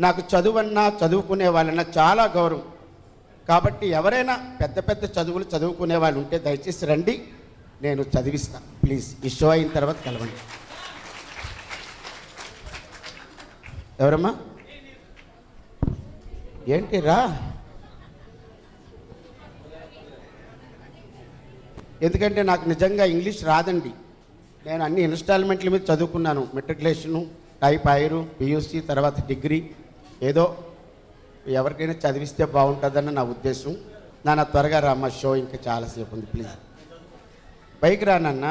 నాకు చదువన్నా చదువుకునే వాళ్ళన్నా చాలా గౌరవం. కాబట్టి ఎవరైనా పెద్ద పెద్ద చదువులు చదువుకునే వాళ్ళు ఉంటే దయచేసి రండి నేను చదివిస్తాను ప్లీజ్ ఈ షో అయిన తర్వాత కలవండి. ఎవరమ్మా? ఏంటి రా? ఎందుకంటే నాకు నిజంగా ఇంగ్లీష్ రాదండి. నేను అన్ని ఇన్స్టాల్మెంట్ల మీద చదువుకున్నాను. మెట్రికులేషను టైప్ ఐరు పియూసీ తర్వాత డిగ్రీ. ఏదో ఎవరికైనా చదివిస్తే బాగుంటుందని నా ఉద్దేశం. నాన్న త్వరగా రామ్మ షో ఇంకా చాలాసేపు ఉంది ప్లీజ్. పైకి రానన్న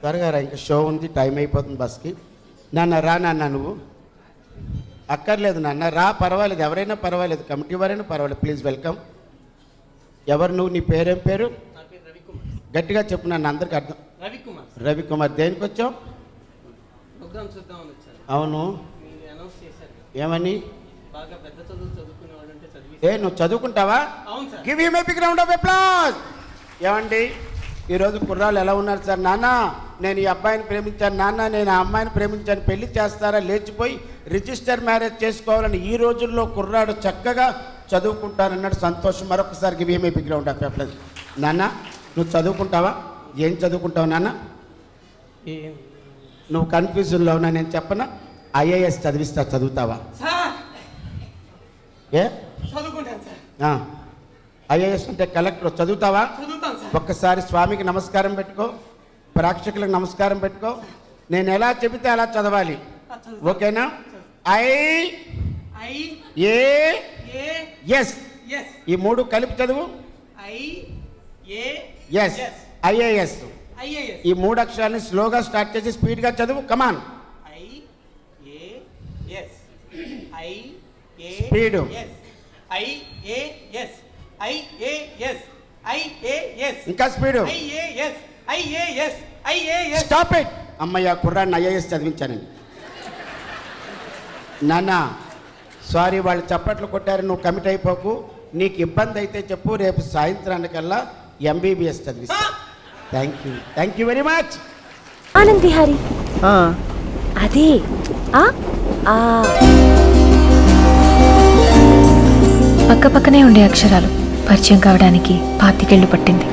త్వరగా రా ఇంకా షో ఉంది టైం అయిపోతుంది బస్కి. నాన్న రా నాన్న నువ్వు. అక్కర్లేదు నాన్న రా పర్వాలేదు ఎవరైనా పర్వాలేదు కమిటీ వారైనా పర్వాలేదు ప్లీజ్ వెల్కమ్. ఎవరు నువ్వు నీ పేరేం పేరు? గట్టిగా చెప్పు నాన్న అందరికి అర్థం. రవికుమార్ దేనికి వచ్చాను. అవును. ఏమని? ఏ నువ్వు చదువుకుంటావా? Give you may big round of applause ఏమండి? ఈరోజు కుర్రాళ్ళు ఎలా ఉన్నారు సార్? నాన్న నేను ఈ అబ్బాయిని ప్రేమించాను. నాన్న నేను ఆ అమ్మాయిని ప్రేమించాను. పెళ్ళి చేస్తారా? లేచిపోయి రిజిస్టర్ మ్యారేజ్ చేసుకోవాలని ఈ రోజుల్లో కుర్రాడు చక్కగా చదువుకుంటానన్నాడు సంతోషం. మరొకసారి give you may big round of applause నాన్న నువ్వు చదువుకుంటావా? ఏం చదువుకుంటావు నాన్న? నువ్వు కన్ఫ్యూజన్లో ఉన్నా నేను చెప్పనా? ఐఏఎస్ చదివిస్తా చదువుతావా? ఏ? ఐఏఎస్ అంటే కలెక్టర్ చదువుతావా? ఒక్కసారి స్వామికి నమస్కారం పెట్టుకో ప్రేక్షకులకు నమస్కారం పెట్టుకో. నేను ఎలా చెబితే అలా చదవాలి. ఓకేనా? I I A A S. S. ఈ మూడు కలిపి చదువు. I A S. IAS IAS ఈ మూడు అక్షరాన్ని స్లోగా స్టార్ట్ చేసి స్పీడ్గా చదువు. కమాన్ ఎస్ ఇంకా స్పీడు. స్టాప్ ఇట్ అమ్మయ్య కుర్రాన్ని ఐఏఎస్ చదివించానండి. నాన్న సారీ వాళ్ళు చప్పట్లు కొట్టారు నువ్వు కమిట్ అయిపోకు. నీకు ఇబ్బంది అయితే చెప్పు రేపు సాయంత్రానికల్లా MBBS చదివిస్తా. Thank you thank you very much Anand Bihari అదే. ఆ? ఆ. పక్క పక్కనే ఉండే అక్షరాలు పరిచయం కావడానికి పాతికేళ్ళు పట్టింది.